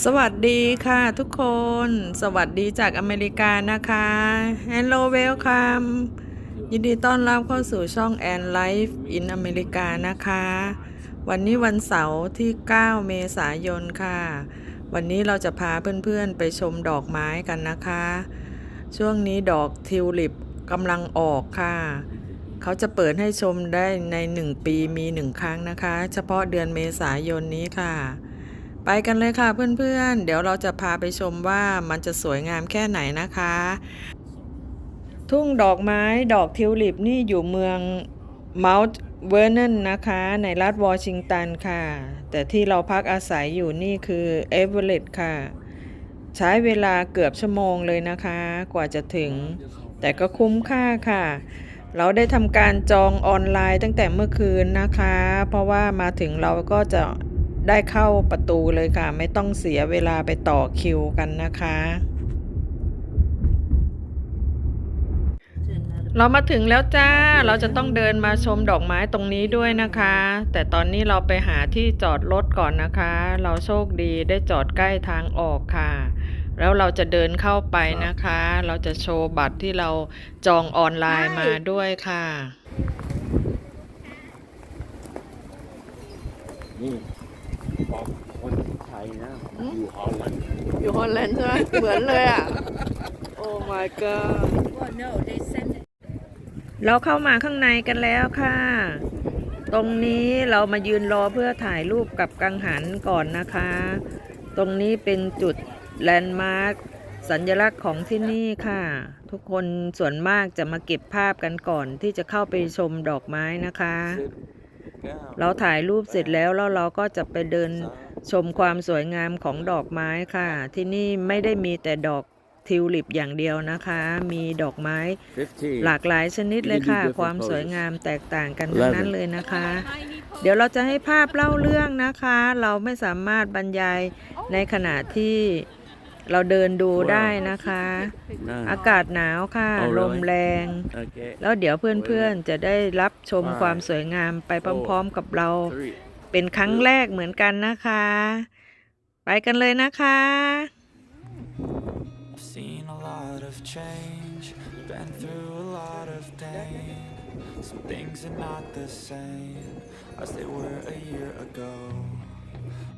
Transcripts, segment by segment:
สวัสดีค่ะทุกคน สวัสดีจากอเมริกานะคะ Hello welcome ยินดีต้อนรับเข้าสู่ช่อง and Life in อเมริกานะคะ วันนี้วันเสาร์ที่ 9 เมษายนค่ะ วันนี้เราจะพาเพื่อนๆไปชมดอกไม้กันนะคะ ช่วงนี้ดอกทิวลิปกำลังออกค่ะ เขาจะเปิดให้ชมได้ใน 1 ปีมี 1 ครั้งนะคะ เฉพาะเดือนเมษายนนี้ค่ะ ไปกันเลยค่ะเพื่อนๆ เดี๋ยวเราจะพาไปชมว่ามันจะสวยงามแค่ไหนนะคะ ทุ่งดอกไม้ดอกทิวลิปนี่อยู่เมืองเม u ต์เวอร์นนนะคะ ในรัฐวอชิงตันค่ะ แต่ที่เราพักอาศัยอยู่นี่คือเอเวอเรสต์ค่ะ ใช้เวลาเกือบชั่วโมงเลยนะคะ กว่าจะถึง แต่ก็คุ้มค่าค่ะ เราได้ทำการจองออนไลน์ตั้งแต่เมื่อคืนนะคะ เพราะว่ามาถึงเราก็จะ ได้เข้าประตูเลยค่ะ ไม่ต้องเสียเวลาไปต่อคิวกันนะคะ เรามาถึงแล้วจ้า เราจะต้องเดินมาชมดอกไม้ตรงนี้ด้วยนะคะ แต่ตอนนี้เราไปหาที่จอดรถก่อนนะคะ เราโชคดีได้จอดใกล้ทางออกค่ะ แล้วเราจะเดินเข้าไปนะคะ เราจะโชว์บัตรที่เราจองออนไลน์มาด้วยค่ะ นี่บอกคนไทยนะ อยู่ฮอลแลนด์อยู่ฮอลแลนด์ใช่ไหมเหมือนเลยอะ โอ้ my god Well, no, they sent it. เราเข้ามาข้างในกันแล้วค่ะ ตรงนี้เรามายืนรอเพื่อถ่ายรูปกับกังหันก่อนนะคะ ตรงนี้เป็นจุดแลนด์มาร์คสัญลักษณ์ของที่นี่ค่ะ ทุกคนส่วนมากจะมาเก็บภาพกันก่อนที่จะเข้าไปชมดอกไม้นะคะ เราถ่ายรูปเสร็จแล้วแล้วเราก็จะไปเดินชมความสวยงามของดอกไม้ค่ะ ที่นี่ไม่ได้มีแต่ดอกทิวลิปอย่างเดียวนะคะ มีดอกไม้หลากหลายชนิดเลยค่ะ ความสวยงามแตกต่างกันทั้งนั้นเลยนะคะ เดี๋ยวเราจะให้ภาพเล่าเรื่องนะคะ เราไม่สามารถบรรยายในขณะที่ เราเดินดูได้นะคะ อากาศหนาวค่ะ Oh, really? ลมแรงโอเคแล้วเดี๋ยวเพื่อนๆจะได้รับชมความสวยงามไปพร้อมๆกับเรา three เป็นครั้งแรกเหมือนกันนะคะ ไปกันเลยนะคะ I've seen a lot of change, been through a lot of pain. Some things are not the same as they were a year ago.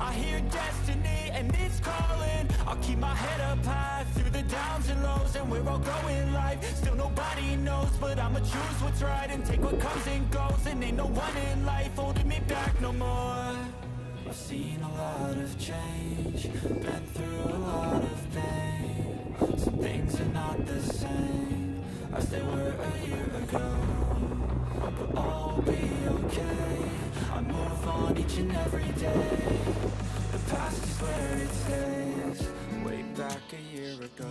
I hear destiny and it's calling. I'll keep my head up high through the downs and lows, and going life. Still nobody knows, but I'ma choose what's right and take what comes and goes. And ain't no one in life holding me back no more. I've seen a lot of change, been through a lot of pain. Some things are not the same as they were a year ago. But will be okay. I move on each and every day. The past is where it stays, way back a year ago.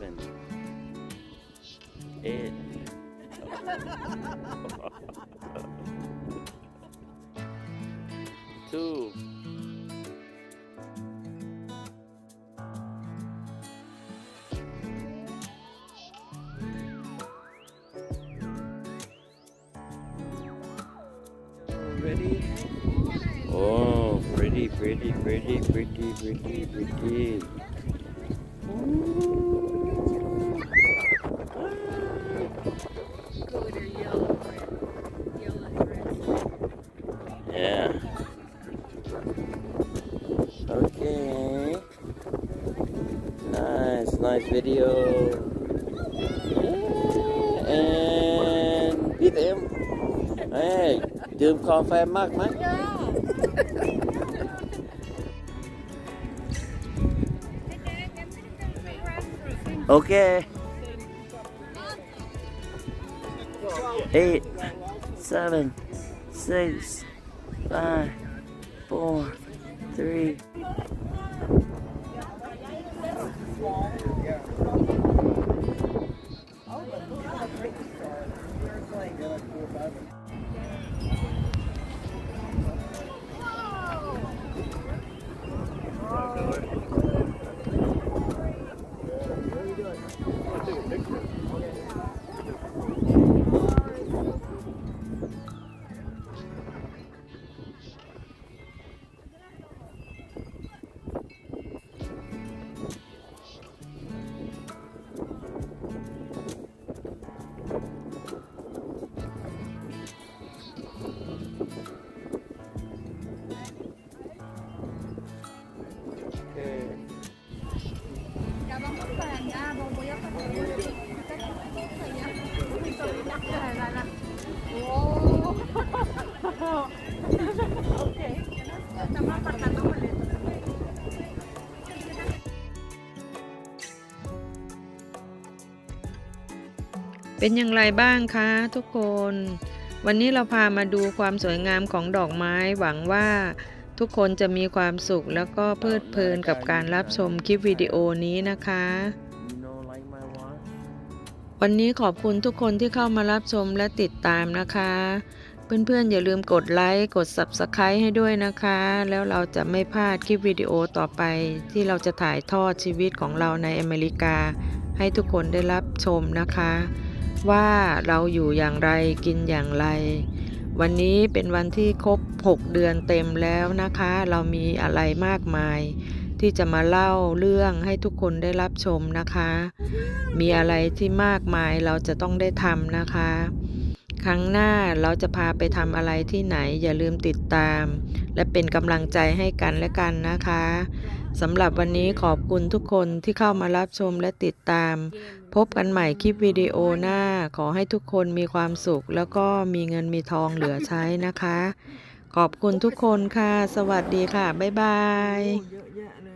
Eleven, eight. Two. Ready? Oh, pretty, pretty, pretty, pretty, pretty, pretty. video. Yeah. And พี่เต็มเฮ้ยดื่มกาแฟมากไหม Okay. Eight, seven, six, five, four, three. เป็นอย่างไรบ้างคะทุกคน วันนี้เราพามาดูความสวยงามของดอกไม้หวังว่าทุกคนจะมีความสุขแล้วก็เพลิดเพลินกับการรับชมคลิปวิดีโอนี้นะคะ วันนี้ขอบคุณทุกคนที่เข้ามารับชมและติดตามนะคะ เพื่อนๆอย่าลืมกดไลค์กด Subscribe ให้ด้วยนะคะ แล้วเราจะไม่พลาดคลิปวิดีโอต่อไป ที่เราจะถ่ายทอดชีวิตของเราในอเมริกา ให้ทุกคนได้รับชมนะคะ ว่าเราอยู่อย่างไรกินอย่างไร วันนี้เป็นวันที่ครบ 6 เดือนเต็มแล้วนะคะ เรามีอะไรมากมาย ที่จะมาเล่าเรื่องให้ทุกคนได้รับชมนะคะ มีอะไรที่มากมายเราจะต้องได้ทำนะคะ ครั้งหน้าเราจะพาไปทำอะไรที่ไหนอย่าลืมติดตาม และเป็นกำลังใจให้กันและกันนะคะสำหรับวันนี้ขอบคุณทุกคนที่เข้ามารับชมและติดตาม พบกันใหม่คลิปวิดีโอหน้า ขอให้ทุกคนมีความสุข แล้วก็มีเงินมีทองเหลือใช้นะคะ ขอบคุณทุกคนค่ะ สวัสดีค่ะ บ๊ายบาย